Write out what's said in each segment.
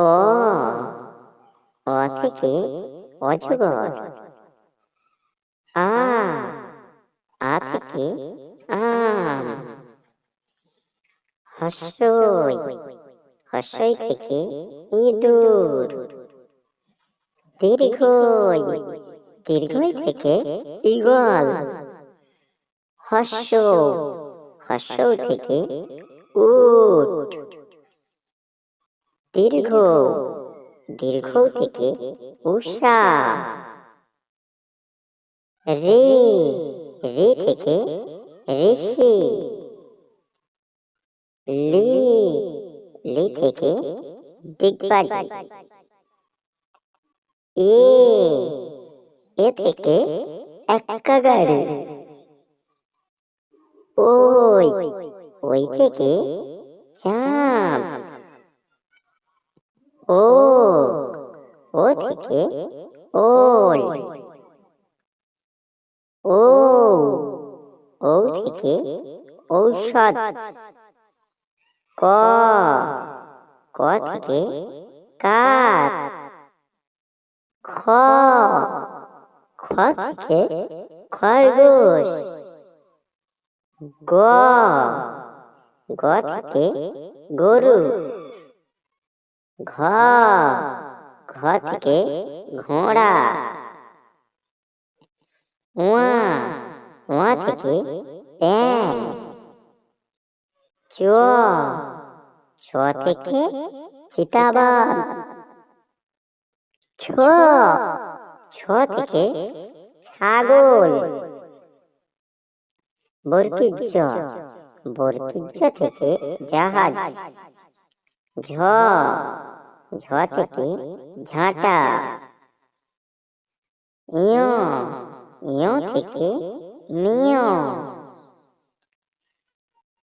অ অ থেকে অজগর আ আ থেকে আম। হস্যই হস্যই থেকে ইঁদুর। দীর্ঘই দীর্ঘই থেকে ঈগল। হস্য হস্য থেকে উট। দীর্ঘ দীর্ঘ থেকে উষা রে রে থেকে ঋষি লি লি থেকে দিগবাজি। এ এ থেকে গাড়ি ওই ওই থেকে চাঁদ। ও ও থেকে ওল ও ও থেকে ঔষধ, ক ক থেকে কাক খ খ থেকে খরগোশ, গ গ থেকে গরু ঘ ঘ থেকে ঘোড়া। উয়া উয়া থেকে ব্যাং চ, ছ থেকে চিতাবাঘ। ছ ছ থেকে ছাগল। বর্কিজ বর্কিজ থেকে জাহাজ। ঝ ঝ থেকে ঝাঁটা ইয় ইয় থেকে মিয়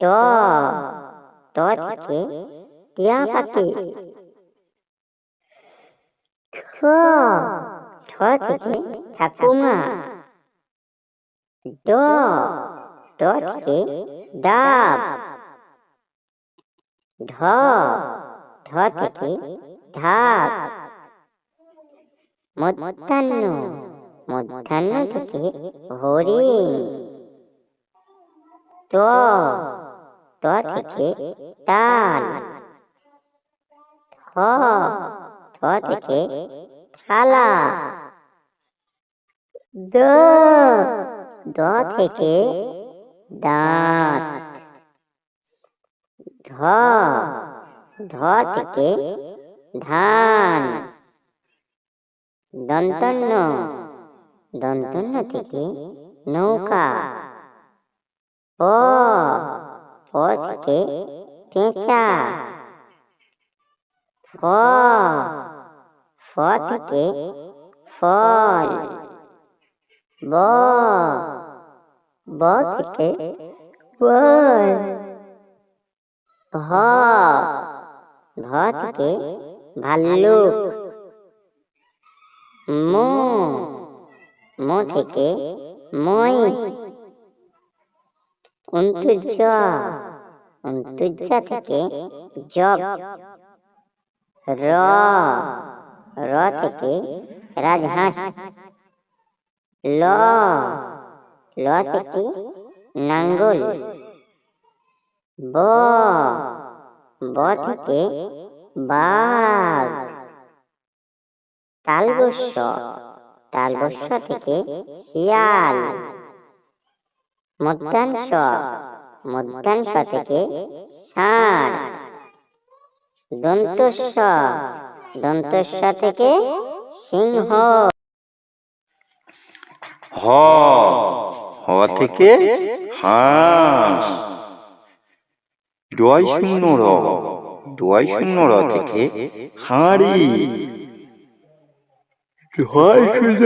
ট ট থেকে টিয়া পাখি ঠ ঠ থেকে ঠাকুমা ড ড থেকে ডাব ঢ ঢ থেকে ঢাক মধ্যাহ্ন মধ্যাহ্ন থেকে হরিণ। ত ত থেকে তাল। থ থ থেকে থালা। দ দ থেকে দাঁত। ধ ধ থেকে ধান দন্তন্য দন্তন্য থেকে নৌকা প প থেকে পেঁচা ফ ফ থেকে ফল ব ব থেকে বল ভ ভ থেকে ভাল্লুক। মো। মো থেকে মহিষ অন্তুজ অন্তুজ থেকে জব। র। র থেকে রাজহাঁস। ল। ল থেকে নাঙ্গল। ব ব থেকে বাঘ তালবস্য তালবস্য থেকে শিয়াল। মধ্যাংশ মধ্যাংশ থেকে ষাঁড়। দন্তস্ব দন্তস্ব থেকে সিংহ। হ থেকে হাঁস। ডয় শূন্য র ডয় শূন্য র থেকে হাঁড়ি। ঢয় শূন্য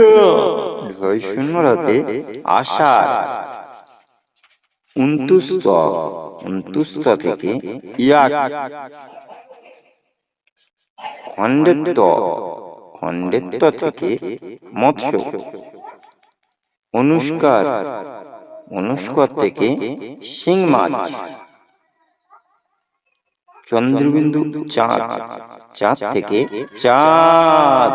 ঢয় শূন্য রতে আষাঢ়। উন্তুস্ত উন্তুস্ত থেকে ইয়াক। খণ্ডেত্ব খণ্ডেত্ব থেকে মৎস্য। অনুষ্কার। অনুষ্কার থেকে শিং মাছ। চন্দ্রবিন্দু চাঁদ চাঁদ থেকে চাঁদ।